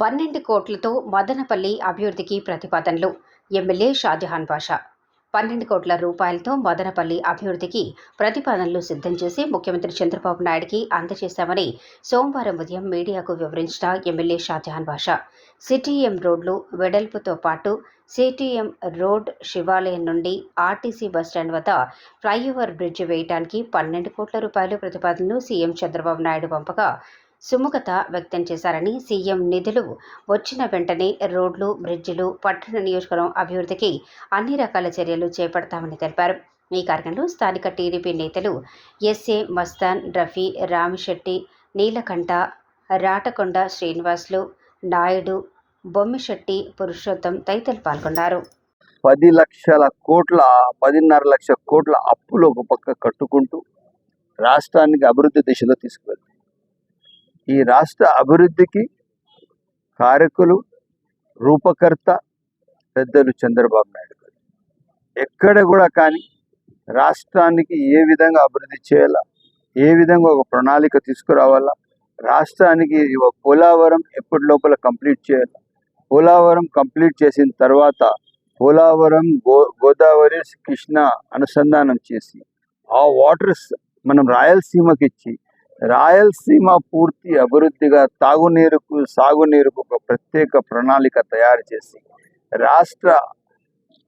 పన్నెండు కోట్లతో మదనపల్లి అభివృద్ధికి ప్రతిపాదనలు. ఎమ్మెల్యే షాజహాన్ బాషా. పన్నెండు కోట్ల రూపాయలతో మదనపల్లి అభివృద్ధికి ప్రతిపాదనలు సిద్ధం చేసి ముఖ్యమంత్రి చంద్రబాబు నాయుడికి అందజేశామని సోమవారం ఉదయం మీడియాకు వివరించిన ఎమ్మెల్యే షాజహాన్ బాషా. సిటీఎం రోడ్లు వెడల్పుతో పాటు సిటీఎం రోడ్ శివాలయం నుండి ఆర్టీసీ బస్టాండ్ వద్ద ఫ్లైఓవర్ బ్రిడ్జ్ వేయడానికి పన్నెండు కోట్ల రూపాయలు ప్రతిపాదనలు సీఎం చంద్రబాబు నాయుడు పంపగా సుముఖత వ్యక్తం చేశారని సీఎం నిధులు వచ్చిన వెంటనే రోడ్లు బ్రిడ్జిలు పట్టణ నియోజకవర్గం అభివృద్ధికి అన్ని రకాల చర్యలు చేపడతామని తెలిపారు. ఈ కార్యక్రమంలో స్థానిక టీడీపీ నేతలు ఎస్ఏ మస్తాన్ రఫీ రామిశెట్టి నీలకంఠ రాటకొండ శ్రీనివాసులు నాయుడు బొమ్మిశెట్టి పురుషోత్తం తదితరులు పాల్గొన్నారు. పది లక్షల కోట్ల పదిన్నర లక్షల కోట్ల అప్పులు ఒక పక్క కట్టుకుంటూ రాష్ట్రానికి అభివృద్ధి దిశలో తీసుకువెళ్తారు. ఈ రాష్ట్ర అభివృద్ధికి కారకులు రూపకర్త పెద్దలు చంద్రబాబు నాయుడు గారు. ఎక్కడ కూడా కానీ రాష్ట్రానికి ఏ విధంగా అభివృద్ధి చేయాలా ఏ విధంగా ఒక ప్రణాళిక తీసుకురావాలా రాష్ట్రానికి ఒక పోలవరం ఎప్పటి లోపల కంప్లీట్ చేయాలి పోలవరం కంప్లీట్ చేసిన తర్వాత పోలవరం గో గోదావరి కృష్ణ అనుసంధానం చేసి ఆ వాటర్స్ మనం రాయలసీమకి ఇచ్చి రాయలసీమ పూర్తి అభివృద్ధిగా తాగునీరుకు సాగునీరుకు ఒక ప్రత్యేక ప్రణాళిక తయారు చేసి రాష్ట్ర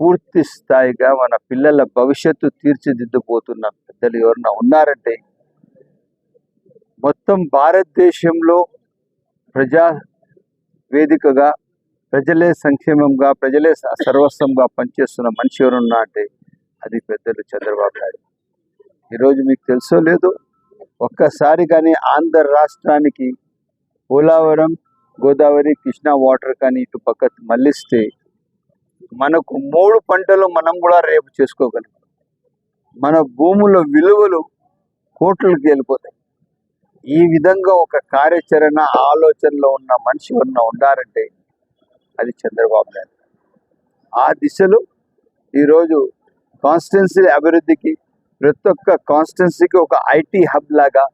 పూర్తి స్థాయిగా మన పిల్లల భవిష్యత్తు తీర్చిదిద్దుపోతున్న పెద్దలు ఎవరన్నా ఉన్నారంటే మొత్తం భారతదేశంలో ప్రజా వేదికగా ప్రజలే సంక్షేమంగా ప్రజలే సర్వస్వంగా పనిచేస్తున్న మనిషి ఎవరున్నా అంటే అది పెద్దలు చంద్రబాబు నాయుడు. ఈరోజు మీకు తెలుసో లేదో ఒక్కసారి కానీ ఆంధ్ర రాష్ట్రానికి పోలవరం గోదావరి కృష్ణా వాటర్ కానీ ఇటు పక్క మళ్ళిస్తే మనకు మూడు పంటలు మనం కూడా రేపు చేసుకోగలం. మన భూముల విలువలు కోట్లకు వెళ్ళిపోతాయి. ఈ విధంగా ఒక కార్యాచరణ ఆలోచనలో ఉన్న మనిషి ఉన్న ఉండారంటే అది చంద్రబాబు నాయుడు. ఆ దిశలో ఈరోజు కాన్స్టిట్యున్సీ అభివృద్ధికి ప్రతి ఒక్క కాన్స్టిట్యున్సీకి ఒక ఐటీ హబ్ లాగా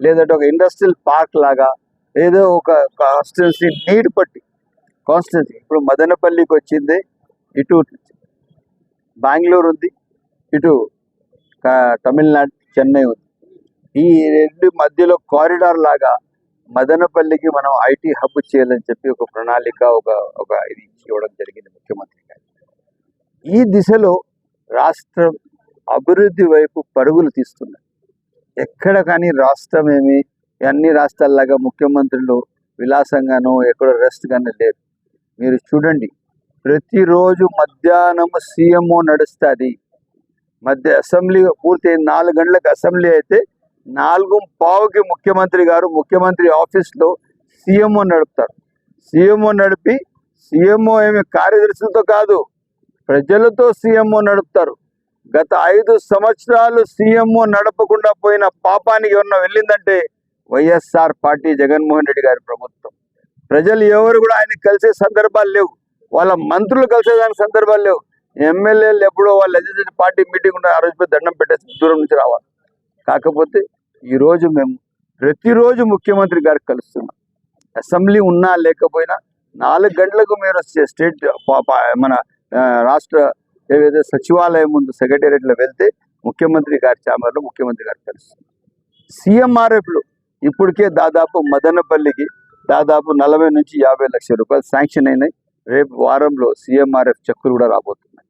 లేదంటే ఒక ఇండస్ట్రియల్ పార్క్ లాగా ఏదో ఒక కాన్స్టిట్యున్సీ నీడ్ పట్టి కాన్స్టిట్యున్సీ ఇప్పుడు మదనపల్లికి వచ్చింది ఇటు బెంగళూరు ఉంది ఇటు తమిళనాడు చెన్నై ఉంది. ఈ రెండు మధ్యలో కారిడార్ లాగా మదనపల్లికి మనం ఐటీ హబ్ చేయాలని చెప్పి ఒక ప్రణాళిక ఒక ఒక ఇది ఇవ్వడం జరిగింది ముఖ్యమంత్రి గారు. ఈ దిశలో రాష్ట్రం అభివృద్ధి వైపు పరుగులు తీస్తున్నాయి. ఎక్కడ కానీ రాష్ట్రం ఏమి అన్ని రాష్ట్రాల్లాగా ముఖ్యమంత్రులు విలాసంగానో ఎక్కడో రెస్ట్ కానీ లేదు. మీరు చూడండి ప్రతిరోజు మధ్యాహ్నం సీఎంఓ నడుస్తుంది. మధ్య అసెంబ్లీ పూర్తి నాలుగు గంటలకు అసెంబ్లీ అయితే నాలుగు పావుకి ముఖ్యమంత్రి గారు ముఖ్యమంత్రి ఆఫీస్లో సీఎంఓ నడుపుతారు. సీఎంఓ నడిపి సీఎంఓ ఏమి కార్యదర్శులతో కాదు ప్రజలతో సీఎంఓ నడుపుతారు. గత ఐదు సంవత్సరాలు సీఎం నడపకుండా పోయిన పాపానికి ఎవరన్నా వెళ్ళిందంటే వైఎస్ఆర్ పార్టీ జగన్మోహన్ రెడ్డి గారి ప్రభుత్వం. ప్రజలు ఎవరు కూడా ఆయన కలిసే సందర్భాలు లేవు. వాళ్ళ మంత్రులు కలిసేదానికి సందర్భాలు లేవు. ఎమ్మెల్యేలు ఎప్పుడో వాళ్ళ లెజిస్లేటివ్ పార్టీ మీటింగ్ ఉంటే ఆ రోజు దండం పెట్టేసి దూరం నుంచి రావాలి. కాకపోతే ఈరోజు మేము ప్రతిరోజు ముఖ్యమంత్రి గారికి కలుస్తున్నాం. అసెంబ్లీ ఉన్నా లేకపోయినా నాలుగు గంటలకు మీరు స్టేట్ మన రాష్ట్ర ఏదైతే సచివాలయం ముందు సెక్రటేరియట్లో వెళ్తే ముఖ్యమంత్రి గారి ఛాంబర్లో ముఖ్యమంత్రి గారు కలుస్తుంది సీఎంఆర్ఎఫ్లు ఇప్పటికే దాదాపు మదనపల్లికి దాదాపు నలభై నుంచి యాభై లక్షల రూపాయలు శాంక్షన్ అయినాయి. రేపు వారంలో సీఎంఆర్ఎఫ్ చెక్కులు కూడా రాబోతున్నాయి.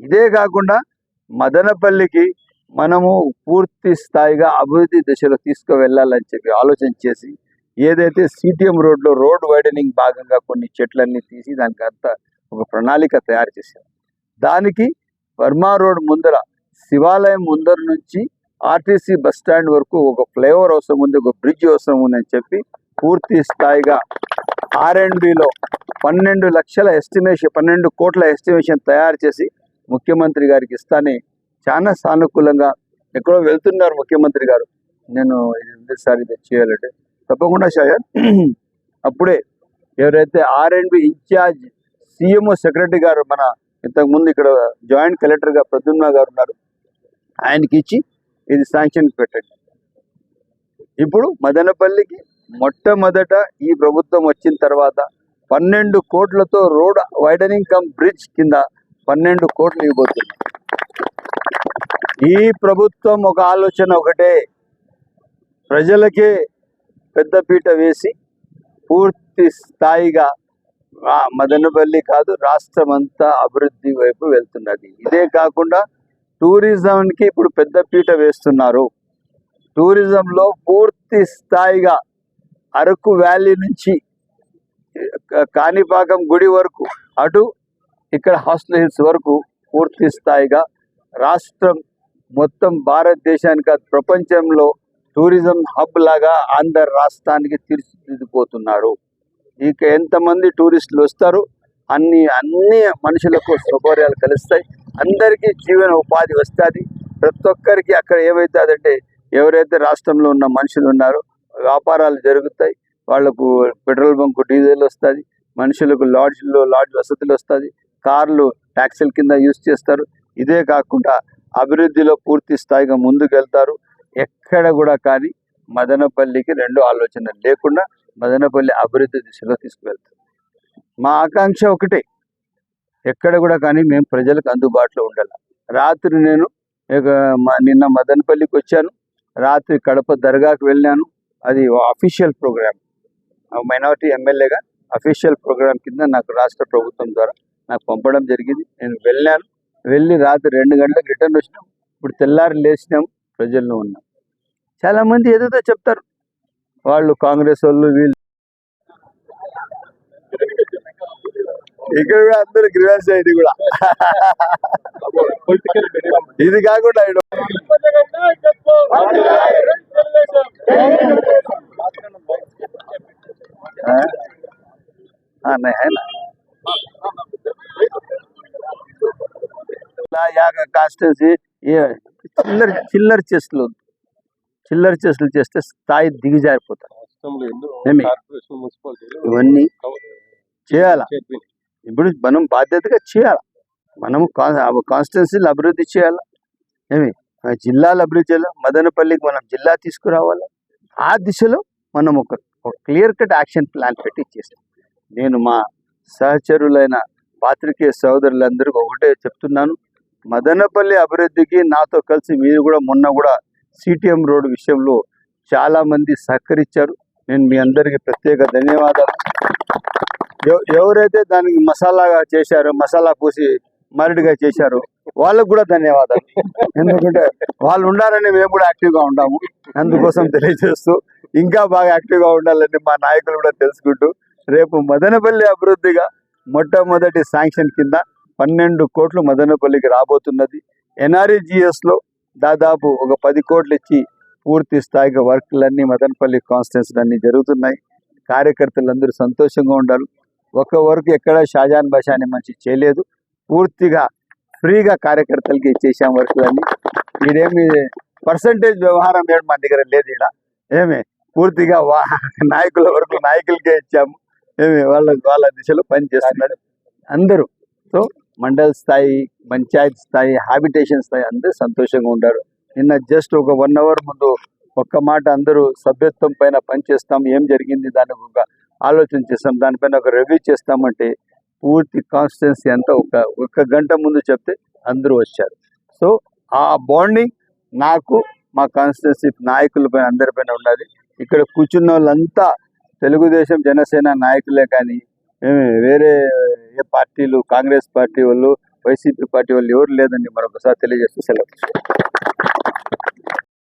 ఇదే కాకుండా మదనపల్లికి మనము పూర్తి స్థాయిగా అభివృద్ధి దిశలో తీసుకువెళ్ళాలని చెప్పి ఆలోచన చేసి ఏదైతే సిటిఎం రోడ్లో రోడ్ వైడనింగ్ భాగంగా కొన్ని చెట్లన్నీ తీసి దానికి అంతా ఒక ప్రణాళిక తయారు చేశారు. దానికి వర్మా రోడ్ ముందర శివాలయం ముందర నుంచి ఆర్టీసీ బస్ స్టాండ్ వరకు ఒక ఫ్లైఓవర్ అవసరం ఉంది ఒక బ్రిడ్జ్ అవసరం ఉందని చెప్పి పూర్తి స్థాయిగా ఆర్ పన్నెండు లక్షల ఎస్టిమేషన్ పన్నెండు కోట్ల ఎస్టిమేషన్ తయారు చేసి ముఖ్యమంత్రి గారికి ఇస్తానే చాలా సానుకూలంగా ఎక్కడో వెళ్తున్నారు ముఖ్యమంత్రి గారు. నేను సార్ ఇది చేయాలంటే తప్పకుండా షాయర్ అప్పుడే ఎవరైతే ఆర్ ఇన్ఛార్జ్ సీఎంఓ సెక్రటరీ గారు మన ఇంతకుముందు ఇక్కడ జాయింట్ కలెక్టర్గా ప్రద్యుమ్న గారు ఉన్నారు. ఆయనకి ఇచ్చి ఇది శాంక్షన్ పెట్టండి. ఇప్పుడు మదనపల్లికి మొట్టమొదట ఈ ప్రభుత్వం వచ్చిన తర్వాత పన్నెండు కోట్లతో రోడ్ వైడనింగ్ కమ్ బ్రిడ్జ్ కింద పన్నెండు కోట్లు ఇవ్వబోతుంది. ఈ ప్రభుత్వం ఒక ఆలోచన ఒకటే. ప్రజలకే పెద్దపీట వేసి పూర్తి స్థాయిగా మదనపల్లి కాదు రాష్ట్రం అంతా అభివృద్ధి వైపు వెళ్తున్నది. ఇదే కాకుండా టూరిజంకి ఇప్పుడు పెద్దపీట వేస్తున్నారు. టూరిజంలో పూర్తి స్థాయిగా అరకు వ్యాలీ నుంచి కాణిపాకం గుడి వరకు అటు ఇక్కడ హాస్టల్ హిల్స్ వరకు పూర్తి స్థాయిగా రాష్ట్రం మొత్తం భారతదేశానికి ప్రపంచంలో టూరిజం హబ్ లాగా ఆంధ్ర రాష్ట్రానికి తీర్చిదిద్దుపోతున్నారు ఇక ఎంతమంది టూరిస్టులు వస్తారు? అన్ని అన్ని మనుషులకు సౌకర్యాలు కలుస్తాయి. అందరికీ జీవన ఉపాధి వస్తుంది. ప్రతి ఒక్కరికి అక్కడ ఏమవుతుందంటే ఎవరైతే రాష్ట్రంలో ఉన్న మనుషులు ఉన్నారో వ్యాపారాలు జరుగుతాయి. వాళ్ళకు పెట్రోల్ బంక్ డీజిల్ వస్తుంది. మనుషులకు లాడ్జ్లో లాడ్జ్ వసతులు వస్తుంది కార్లు ట్యాక్సీల కింద యూజ్ చేస్తారు. ఇదే కాకుండా అభివృద్ధిలో పూర్తి స్థాయిగా ముందుకు వెళ్తారు ఎక్కడ కూడా కానీ మదనపల్లికి రెండు ఆలోచన లేకుండా మదనపల్లి అభివృద్ధి దిశలో తీసుకువెళ్తుంది మా ఆకాంక్ష ఒకటే ఎక్కడ కూడా కానీ మేము ప్రజలకు అందుబాటులో ఉండాలి. రాత్రి నేను నిన్న మదనపల్లికి వచ్చాను. రాత్రి కడప దర్గాకు వెళ్ళాను. అది అఫీషియల్ ప్రోగ్రామ్ మైనార్టీ ఎమ్మెల్యేగా అఫీషియల్ ప్రోగ్రామ్ కింద నాకు రాష్ట్ర ప్రభుత్వం ద్వారా నాకు పంపడం జరిగింది. నేను వెళ్ళాను. వెళ్ళి రాత్రి రెండు గంటలకు రిటర్న్ వచ్చినాం. ఇప్పుడు తెల్లారి లేచినాం. ప్రజల్లో ఉన్నాం. చాలా మంది ఏదేదో చెప్తారు. వాళ్ళు కాంగ్రెస్ వాళ్ళు వీళ్ళు. ఇక్కడ కూడా అందరు గ్రివెన్స్ ఇది కూడా. ఇది కాకుండా యాగ కాస్టెన్సీ చిల్లర చెస్ట్ చెస్లు చిల్లర చేస్తులు చేస్తే స్థాయి దిగజారిపోతారు ఇవన్నీ చేయాలా. ఇప్పుడు మనం బాధ్యతగా చేయాలి? మనము కాన్స్టిట్యున్సీలు అభివృద్ధి చేయాలి? ఏమి? ఆ జిల్లాలు అభివృద్ధి చేయాలి? మదనపల్లికి మనం జిల్లా తీసుకురావాలి? ఆ దిశలో మనం ఒక క్లియర్ కట్ యాక్షన్ ప్లాన్ పెట్టి చేస్తాం. నేను మా సహచరులైన పాత్రికేయ సోదరులందరికీ ఒకటే చెప్తున్నాను. మదనపల్లి అభివృద్ధికి నాతో కలిసి మీరు కూడా మొన్న కూడా సిటిఎం రోడ్ విషయంలో చాలా మంది సహకరించారు. నేను మీ అందరికీ ప్రత్యేక ధన్యవాదాలు. ఎవరైతే దానికి మసాలాగా చేశారో మసాలా పూసి మరడిగా చేశారో వాళ్ళకు కూడా ధన్యవాదాలు. ఎందుకంటే వాళ్ళు ఉండాలని మేము కూడా యాక్టివ్గా ఉంటాము. అందుకోసం తెలియజేస్తూ ఇంకా బాగా యాక్టివ్గా ఉండాలని మా నాయకులు కూడా తెలుసుకుంటూ రేపు మదనపల్లి అభివృద్ధిగా మొట్టమొదటి శాంక్షన్ కింద పన్నెండు కోట్లు మదనపల్లికి రాబోతున్నది. ఎన్ఆర్ఈజిఎస్లో దాదాపు ఒక పది కోట్లు ఇచ్చి పూర్తి స్థాయిగా వర్క్లన్నీ మదనపల్లి కాన్స్టిట్యూన్సీ అన్ని జరుగుతున్నాయి. కార్యకర్తలందరూ సంతోషంగా ఉండాలి. ఒక వర్క్ ఎక్కడ షాజాన్ బాషాని మంచి చేయలేదు. పూర్తిగా ఫ్రీగా కార్యకర్తలకి ఇచ్చేసాం వర్క్లన్నీ. మీరేమి పర్సంటేజ్ వ్యవహారం ఏడు మన దగ్గర లేదు ఈడ. ఏమి పూర్తిగా వా నాయకుల వరకు నాయకులకే ఇచ్చాము. ఏమి వాళ్ళ వాళ్ళ దిశలో పని చేస్తున్నాడు అందరూ. సో మండల్ స్థాయి పంచాయత్ స్థాయి హ్యాబిటేషన్ స్థాయి అందరూ సంతోషంగా ఉంటారు. నిన్న జస్ట్ ఒక వన్ అవర్ ముందు ఒక్క మాట అందరూ సభ్యత్వం పైన పనిచేస్తాం ఏం జరిగింది దానికి ఒక ఆలోచన చేస్తాం. దానిపైన ఒక రివ్యూ చేస్తామంటే పూర్తి కాన్స్టిట్యున్సీ అంతా ఒక ఒక గంట ముందు చెప్తే అందరూ వచ్చారు. సో ఆ బాండింగ్ నాకు మా కాన్స్టిట్యున్సీ నాయకులపైన అందరిపైన ఉన్నది ఇక్కడ కూర్చున్న వాళ్ళంతా తెలుగుదేశం జనసేన నాయకులే కానీ వేరే ఏ పార్టీలు కాంగ్రెస్ పార్టీ వాళ్ళు వైసీపీ పార్టీ వాళ్ళు ఎవరు లేదని మరొకసారి తెలియజేస్తూ సెలవు